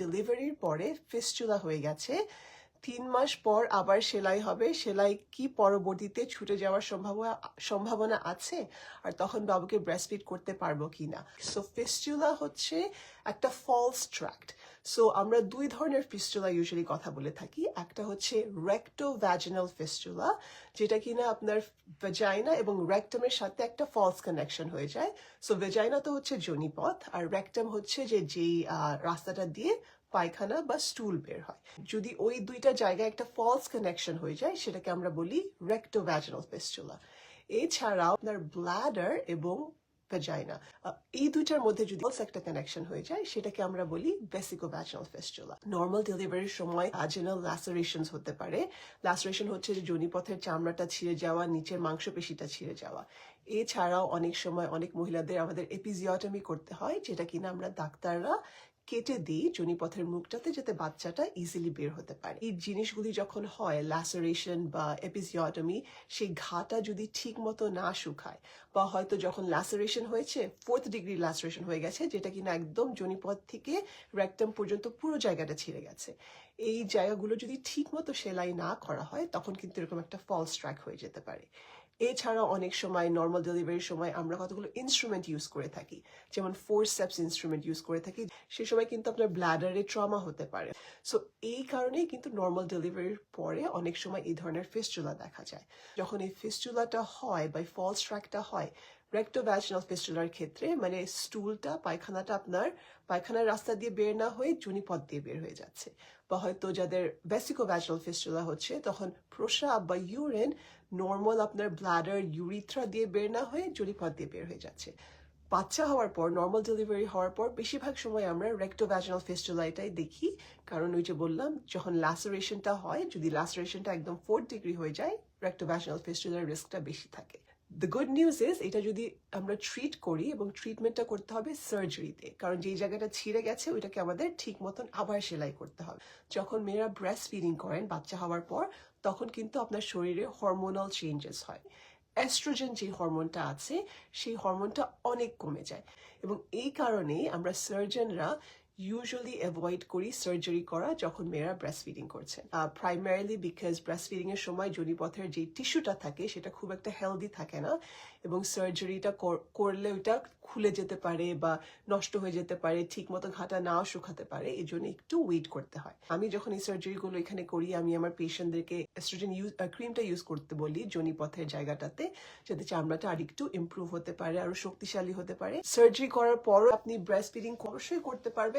ডেলিভারির পরে ফিস্টুলা হয়ে গেছে। তিন মাস পর আবার সেলাই হবে। সেলাই কি পরবর্তীতে ছুটে যাওয়ার সম্ভাবনা সম্ভাবনা আছে? আর তখন বাবুকে ব্রেস্টফিড করতে পারব কিনা সো ফেস্টুলা হচ্ছে একটা ফলস ট্র্যাক্ট সো আমরা দুই ধরনের ফিস্টুলা ইউজুয়ালি কথা বলে থাকি। একটা হচ্ছে রেক্টো ভ্যাজিনাল ফিস্টুলা যেটা কিনা আপনার ভেজাইনা এবং রেক্টামের সাথে একটা ফলস কানেকশন হয়ে যায়। সো ভেজাইনা তো হচ্ছে জনিপথ, আর রেক্টাম হচ্ছে যে, যেই রাস্তাটা দিয়ে পায়খানা বা স্টুল বের হয়। যদি ওই দুইটা জায়গায় একটা ফলস কানেকশন হয়ে যায়, সেটাকে আমরা বলি রেক্টোভ্যাজিনাল ফিস্টুলা এছাড়াও আপনার ব্লাডার এবং ভেজাইনা এই দুইটার মধ্যে যদি একটা কানেকশন হয়ে যায়, সেটাকে আমরা বলি ভেসিকোভ্যাজিনাল ফিস্টুলা নর্মাল ডেলিভারির সময় ভাজিনাল ল্যাসারেশনস হতে পারে। ল্যাসারেশন হচ্ছে যে জনিপথের চামড়াটা ছিঁড়ে যাওয়া, নিচের মাংসপেশিটা ছিঁড়ে যাওয়া। এছাড়াও অনেক সময় অনেক মহিলাদের আমাদের এপিজিওটমি করতে হয়, যেটা কিনা আমরা ডাক্তাররা কেটে দিই জনিপথের মুখটাতে যাতে বাচ্চাটা ইজিলি বের হতে পারে। এই জিনিসগুলি যখন হয় ল্যাসারেশন বা এপিজিওটমি সেই ঘাটা যদি ঠিক মতো না শুকায় বা হয়তো যখন ল্যাসারেশন হয়েছে ফোর্থ ডিগ্রি ল্যাসারেশন হয়ে গেছে, যেটা কিনা একদম জনিপথ থেকে রেকটাম পর্যন্ত পুরো জায়গাটা ছিঁড়ে গেছে। এই জায়গাগুলো যদি ঠিক মতো সেলাই না করা হয়, তখন কিন্তু এরকম একটা ফলস ট্র্যাক হয়ে যেতে পারে। এছাড়াও অনেক সময় নর্মাল ডেলিভারির সময় আমরা কতগুলো ইনস্ট্রুমেন্ট ইউজ করে থাকি। যেমন ফোর স্টেপস ইনস্ট্রুমেন্ট ইউজ করে থাকি। সে সময় কিন্তু আপনার ব্ল্যাডারে ট্রমা হতে পারে। সো এই কারণেই কিন্তু নর্মাল ডেলিভারির পরে অনেক সময় এই ধরনের ফিস্টুলা দেখা যায়। যখন এই ফিস্টুলাটা হয় বা ফলস ট্র্যাকটা হয় রেক্টোভ্যাজিনাল ফিস্টুলার ক্ষেত্রে মানে স্টুলটা পায়খানাটা আপনার পায়খানার রাস্তা দিয়ে বের না হয়ে জুনিপথ দিয়ে বের হয়ে যাচ্ছে। বা হয়তো যাদের ভ্যাসিকোভ্যাজিনাল ফিস্টুলা হচ্ছে, তখন প্রস্রাব বা ইউরিন নর্মাল আপনার ব্লাডার ইউরিথ্রা দিয়ে বের না হয়ে জুনিপথ দিয়ে বের হয়ে যাচ্ছে। বাচ্চা হওয়ার পর নর্মাল ডেলিভারি হওয়ার পর বেশিরভাগ সময় আমরা রেক্টোভ্যাজিনাল ফেস্টুলাইটাই দেখি। কারণ ওই যে বললাম, যখন ল্যাসারেশনটা হয়, যদি ল্যাসারেশনটা একদম ফোর্থ ডিগ্রি হয়ে যায় রেক্টোভ্যাজিনাল ফেস্টুলার রিস্কটা বেশি থাকে। দ্য গুড নিউজ ইজ এটা যদি আমরা ট্রিট করি এবং ট্রিটমেন্টটা করতে হবে সার্জারিতে কারণ যেই জায়গাটা ছিঁড়ে গেছে, ওইটাকে আমাদের ঠিক মতন আবার সেলাই করতে হবে। যখন মেয়েরা ব্রেস্ট ফিডিং করেন, বাচ্চা হওয়ার পর, তখন কিন্তু আপনার শরীরে হরমোনাল চেঞ্জেস হয়। অ্যাস্ট্রোজেন যে হরমোনটা আছে, সেই হরমোনটা অনেক কমে যায়। এবং এই কারণে আমরা সার্জনরা ইউজুয়ালি অ্যাভয়েড করি সার্জারি করা যখন মেয়েরা ব্রেস্ট ফিডিং করছে। প্রাইমারিলি বিকজ ব্রেস্ট ফিডিং এর সময় জনিপথের যে টিস্যুটা থাকে, সেটা খুব একটা হেলদি থাকে না এবং সার্জারিটা করলে ওইটা খুলে যেতে পারে বা নষ্ট হয়ে যেতে পারে, ঠিক মতো ঘাটা নাও শুকাতে পারে এই জন্য একটু ওয়েট করতে হয়। আমি যখন এই সার্জারিগুলো এখানে করি, আমি আমার পেশেন্টদেরকে এস্ট্রোজেন ইউজ ক্রিমটা ইউজ করতে বলি জনিপথের জায়গাটাতে, যাতে চামড়াটা আর একটু ইমপ্রুভ হতে পারে, আরও শক্তিশালী হতে পারে। সার্জারি করার পরও আপনি ব্রেস্ট ফিডিং অবশ্যই করতে পারবেন।